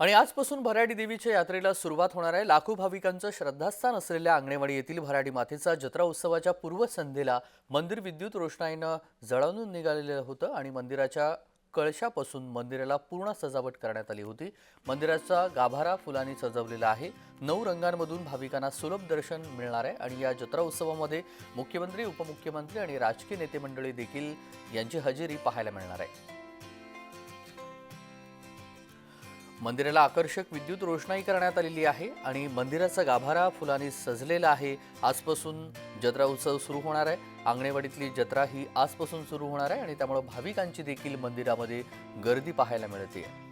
आणि आजपासून भराडी देवीच्या यात्रेला सुरुवात होणार आहे. लाखो भाविकांचं श्रद्धास्थान असलेल्या आंगणेवाडी येथील भराडी मातेचा जत्रा उत्सवाच्या पूर्वसंध्येला मंदिर विद्युत रोषणाईनं जळवून निघालेलं होतं आणि मंदिराच्या कळशापासून मंदिराला पूर्ण सजावट करण्यात आली होती. मंदिराचा गाभारा फुलांनी सजवलेला आहे. नऊ रंगांमधून भाविकांना सुलभ दर्शन मिळणार आहे आणि या जत्रा उत्सवामध्ये मुख्यमंत्री उपमुख्यमंत्री आणि राजकीय नेते मंडळी देखील यांची हजेरी पाहायला मिळणार आहे. मंदिराला आकर्षक विद्युत रोषणाई करण्यात आलेली आहे आणि मंदिराचा गाभारा फुलांनी सजलेला आहे. आजपासून जत्रा उत्सव सुरू होणार आहे. आंगणेवाडीतली जत्रा ही आजपासून सुरू होणार आहे आणि त्यामुळे भाविकांची देखील मंदिरामध्ये गर्दी पाहायला मिळते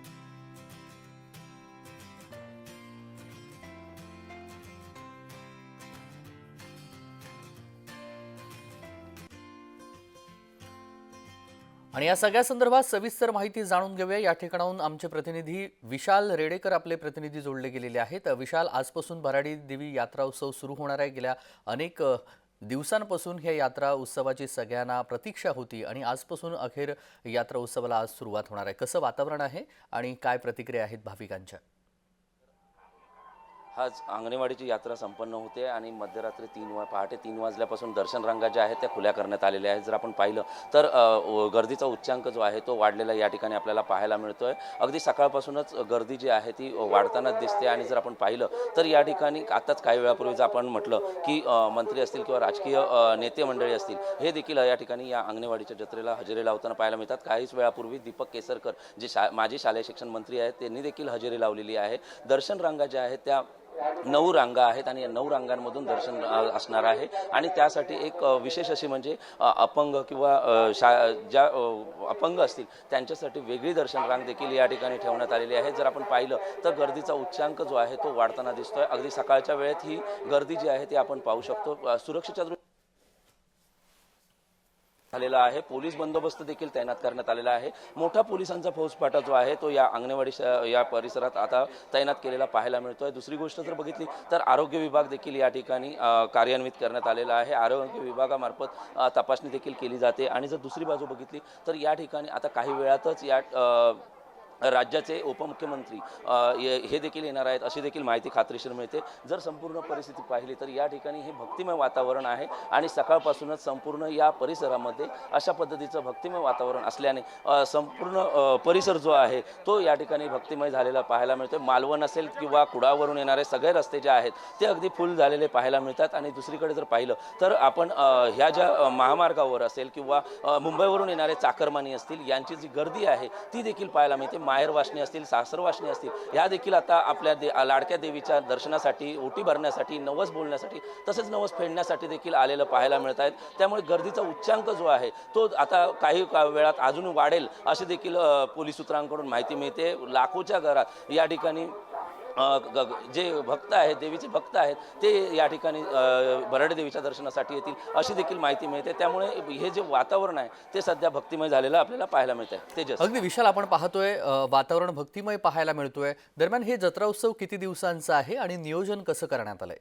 आणि या सगळ्या संदर्भात सविस्तर माहिती जाणून घेऊया. या ठिकाणाहून आमचे प्रतिनिधी विशाल रेडेकर आपले प्रतिनिधी जोडले गेलेले आहेत. विशाल आजपासून भराडी देवी यात्रा उत्सव सुरू होणार आहे. गेल्या अनेक दिवसांपासून ह्या यात्रा उत्सवाची सगळ्यांना प्रतीक्षा होती आणि आजपासून अखेर यात्रा उत्सवाला आज सुरुवात होणार आहे. कसं वातावरण आहे आणि काय प्रतिक्रिया आहेत भाविकांच्या? हाच अंगणेवाडीची यात्रा संपन्न होते आणि मध्यरात्री तीन वा पहाटे तीन वाजल्यापासून दर्शन रांगा ज्या आहेत त्या खुल्या करण्यात आलेल्या आहेत. जर आपण पाहिलं तर गर्दीचा उच्चांक जो आहे तो वाढलेला या ठिकाणी आपल्याला पाहायला मिळतोय. अगदी सकाळपासूनच गर्दी जी आहे ती वाढताना दिसते आणि जर आपण पाहिलं तर या ठिकाणी आत्ताच काही वेळापूर्वी जर आपण म्हटलं की मंत्री असतील किंवा राजकीय नेते मंडळी असतील हे देखील या ठिकाणी या अंगणेवाडीच्या जत्रेला हजेरी लावताना पाहायला मिळतात. काहीच वेळापूर्वी दीपक केसरकर जे शा माजी शालेय शिक्षण मंत्री आहेत त्यांनी देखील हजेरी लावलेली आहे. दर्शन रांगा ज्या आहेत त्या नऊ रांगा आहेत आणि या नऊ रांगांमधून दर्शन असणार आहे. आणि त्यासाठी एक विशेष अशी म्हणजे अपंग किंवा शा ज्या अपंग असतील त्यांच्यासाठी वेगळी दर्शन रांग देखील या ठिकाणी ठेवण्यात आलेली आहे. जर आपण पाहिलं तर गर्दीचा उच्चांक जो आहे तो वाढताना दिसतोय. अगदी सकाळच्या वेळेत ही गर्दी जी आहे ती आपण पाहू शकतो. सुरक्षेच्या दृष्टी झालेला आहे. पोलीस बंदोबस्त देखील तैनात करण्यात आलेला आहे. मोठा पोलिसांचा फौजफाटा जो आहे तो या अंगणवाडी या परिसरात आता तैनात केलेला पाहायला मिळतोय. दुसरी गोष्ट जर बघितली तर आरोग्य विभाग देखील या ठिकाणी कार्यान्वित करण्यात आलेला आहे. आरोग्य विभागामार्फत तपासणी देखील केली जाते. आणि जर दुसरी बाजू बघितली तर या ठिकाणी आता काही वेळातच या राज्याचे उपमुख्यमंत्री हे देखील येणार आहेत अशी देखील माहिती खात्रीशीर मिळते. जर संपूर्ण परिस्थिती पाहिली तर या ठिकाणी हे भक्तिमय वातावरण आहे आणि सकाळपासूनच संपूर्ण या परिसरामध्ये अशा पद्धतीचं भक्तिमय वातावरण असल्याने संपूर्ण परिसर जो आहे तो या ठिकाणी भक्तिमय झालेला पाहायला मिळतो मालवण असेल किंवा कुडावरून येणारे सगळे रस्ते जे आहेत ते अगदी फुल झालेले पाहायला मिळतात. आणि दुसरीकडे जर पाहिलं तर आपण ह्या ज्या महामार्गावर असेल किंवा मुंबईवरून येणारे चाकरमानी असतील यांची जी गर्दी आहे ती देखील पाहायला मिळते. माहेरवासणी असतील सासरवासणी असतील ह्या देखील आता आपल्या दे लाडक्या देवीच्या दर्शनासाठी ओटी भरण्यासाठी नवस बोलण्यासाठी तसेच नवस फेडण्यासाठी देखील आलेलं पाहायला मिळत आहेत. त्यामुळे गर्दीचा उच्चांक जो आहे तो आता काही का- वेळात अजून वाढेल असे देखील पोलीस सूत्रांकडून माहिती मिळते. लाखोच्या घरात या ठिकाणी जे भक्त आहेत देवीचे भक्त आहेत ते या ठिकाणी अ, देवीच्या दर्शनासाठी येतील अशी देखील माहिती मिळते. त्यामुळे हे जे वातावरण आहे ते सध्या भक्तिमय झालेलं आपल्याला पाहायला मिळत आहे तेजस. अगदी विशाल आपण पाहतोय वातावरण भक्तिमय पाहायला मिळतोय. दरम्यान हे जत्रा उत्सव किती दिवसांचा आहे आणि नियोजन कसं करण्यात आलंय?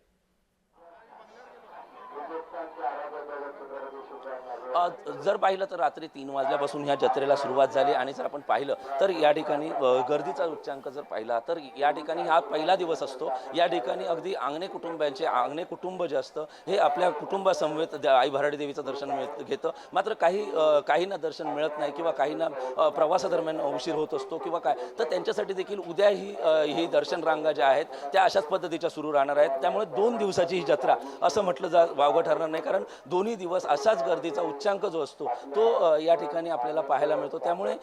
जर पाहिलं तर रात्री तीन वाजल्यापासून ह्या जत्रेला सुरुवात झाली आणि जर आपण पाहिलं तर या ठिकाणी गर्दीचा उच्चांक जर पाहिला तर या ठिकाणी हा पहिला दिवस असतो. या ठिकाणी अगदी आंगणे कुटुंबांचे आंगणे कुटुंब जे असतं हे आपल्या कुटुंबासमवेत द- आई भराडी देवीचं दर्शन मिळत घेतं. मात्र काही काहींना दर्शन मिळत नाही किंवा काहींना प्रवासादरम्यान उशीर होत असतो किंवा काय तर त्यांच्यासाठी देखील उद्या ही ही दर्शन रांगा ज्या आहेत त्या अशाच पद्धतीच्या सुरू राहणार आहेत. त्यामुळे दोन दिवसाची ही जत्रा असं म्हटलं जा वावगं ठरणार नाही. कारण दोन्ही दिवस असाच गर्दीचा उच्च उच्चांक जो असतो तो या ठिकाणी आपल्याला पाहायला मिळतो. त्यामुळे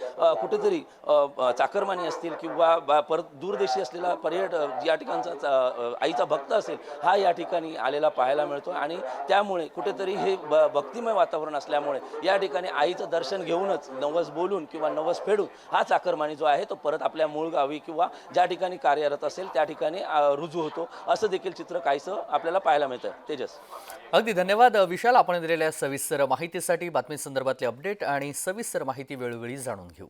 कुठेतरी चाकरमानी असतील किंवा परत दूरदेशी असलेला पर्यटक या ठिकाणचा आईचा भक्त असेल हा या ठिकाणी आलेला पाहायला मिळतो. आणि त्यामुळे कुठेतरी हे ब- भक्तिमय वातावरण असल्यामुळे या ठिकाणी आईचं दर्शन घेऊनच नवस बोलून किंवा नवस फेडून हा चाकरमानी जो आहे तो परत आपल्या मूळ गावी किंवा ज्या ठिकाणी कार्यरत असेल त्या ठिकाणी रुजू होतो. असं देखील चित्र काहीसं आपल्याला पाहायला मिळतं तेजस. अगदी धन्यवाद विशाल. आपण दिलेल्या सविस्तर माहितीसाठी बातमी संदर्भातले अपडेट आणि सविस्तर माहिती वेळोवेळी जाणून घेऊ.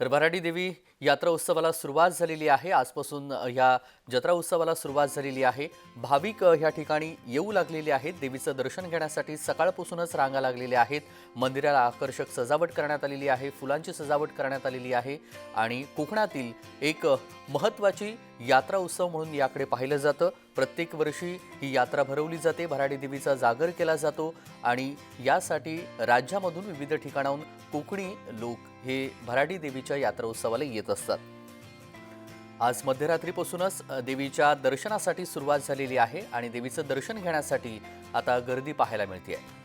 तर भराडी देवी यात्रा उत्सवाला सुरुवात झालेली आहे. आजपासून या ह्या जत्रा उत्सवाला सुरुवात झालेली आहे. भाविक ह्या ठिकाणी येऊ लागलेले आहेत. देवीचं दर्शन घेण्यासाठी सकाळपासूनच रांगा लागलेल्या आहेत. मंदिराला आकर्षक सजावट करण्यात आलेली आहे. फुलांची सजावट करण्यात आलेली आहे. आणि कोकणातील एक महत्त्वाची यात्रा उत्सव म्हणून याकडे पाहिलं जातं. प्रत्येक वर्षी ही यात्रा भरवली जाते. भराडी देवीचा जागर केला जातो आणि यासाठी राज्यामधून विविध ठिकाणाहून कोकणी लोक हे भराडी देवीच्या यात्रा उत्सवाला येत असतात. आज मध्यरात्रीपासूनच देवीच्या दर्शनासाठी सुरुवात झालेली आहे आणि देवीचं दर्शन घेण्यासाठी आता गर्दी पाहायला मिळते आहे